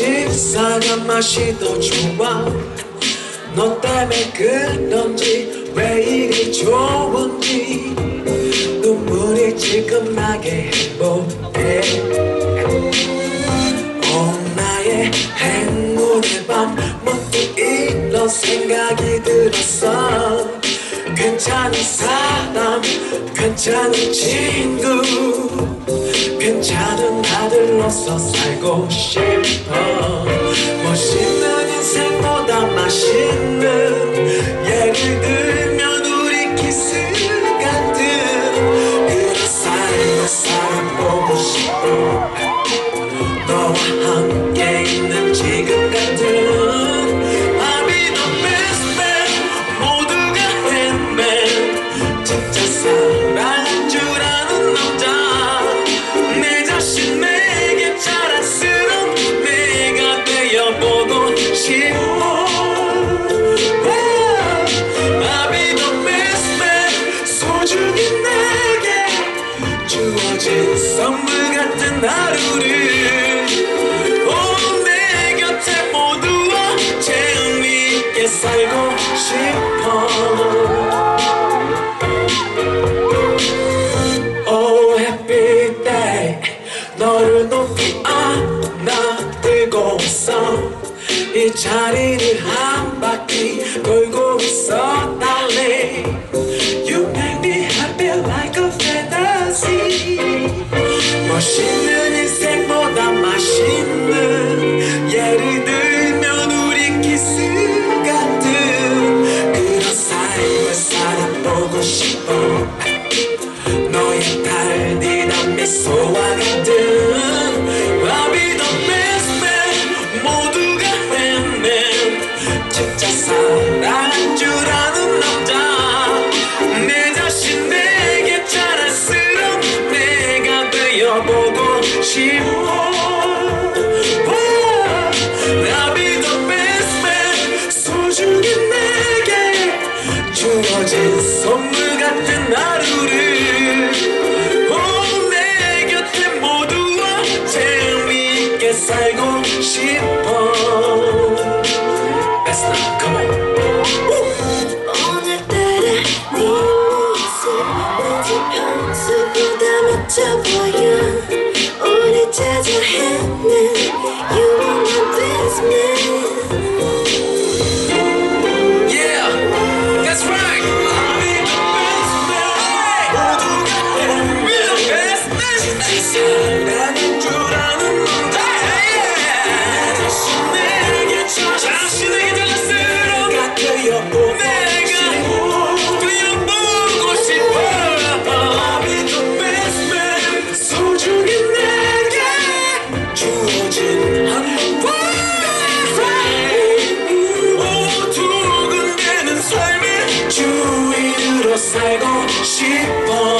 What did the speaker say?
이상한 맛이 더 좋아. 너 때문에 그런지 왜 이리 좋은지 눈물이 지금 나게 행복해. 온 나의 행운의 밤 문득 이런 생각이 들었어 괜찮은 사람 괜찮은 친구. 괜찮은 아들로서 살고 싶어. 멋있는 인생보다 맛있는 예를 들면 우리 키스 같은 그런 삶을 살아보고 싶어. 너와 함께 있는 지금 같은 선물 같은 하루를 오내 곁에 모두와 재미 있게 살고 싶어 Oh happy 너를 높이 안아들고서 이 자리를 한 바퀴 돌고 있어 darling You make me happy like a fantasy 멋있는 인생보다 맛있는 예를 들면 우리 키스 같은 그런 삶을 살아보고 싶어. 너의 달디란 미소와 같은 주어진 선물 같은 하루를 오, 내 곁에 모두와 재미있게 살고 싶어. Let's not 네 모습 왠지 평소보다 멋져 보여. 우리 찾아 헤 더 세고 싶어.